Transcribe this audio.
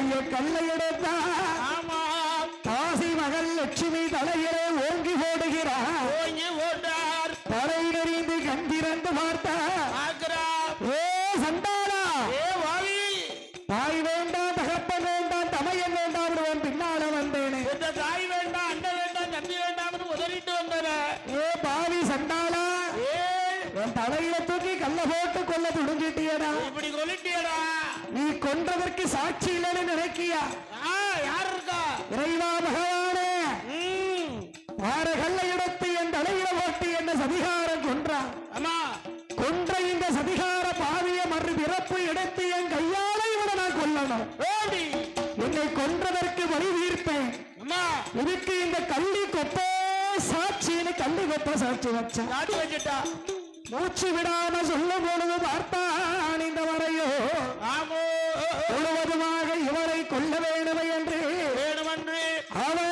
கல்லை எடுத்தான் ஆமா. காசி மகள் லட்சுமி தலையிலே ஓங்கி ஓடுகிறார் ஓங்கி ஓட்டார் தலை நெறிந்து கண்டிரந்து பார்த்தா. ஆக்குறா ஏ சண்டாளா. ஏ வாவி தாய் வேண்டாம் தகப்பன் வேண்டாம் தமையன் வேண்டாம் ஒருவன் பின்னால வந்தேனே. இந்த தாய் வேண்டாம் அண்ணன் வேண்டாம் தம்பி வேண்டாம்னு உதறிட்டு வந்தன ஏ பாவி சண்டாளா. ஏ. என் தலையில தூக்கி கல்ல போட்டு கொல்ல துணிஞ்சிட்டியடா இப்படி சொல்லிட்டியடா நீ கொன்றதற்கு சாட்சி இல்லைன்னு நினைக்கியா? யார் இருக்கா? இறைவா பகவானே ம். பார கல்லை எடுத்து என் தலையில போட்டு என்ன சதிகாரம் கொன்றான் அம்மா. கொன்ற இந்த சதிகார பாவிய மறு பிறப்பு எடுத்து என் கையால இவனை நான் கொல்லணும். என்னை கொன்றதற்கு வழி தீர்ப்பேன். அம்மா. இதுக்கு இந்த கள்ளி கொப்ப சாட்சின்னு கள்ளி கொப்ப சாட்சி வச்சுட்டா. மூச்சு விடாம சொல்லும் முழுவதுமாக இவரை கொல்ல வேண்டும் என்று வேணுமன்று அவன்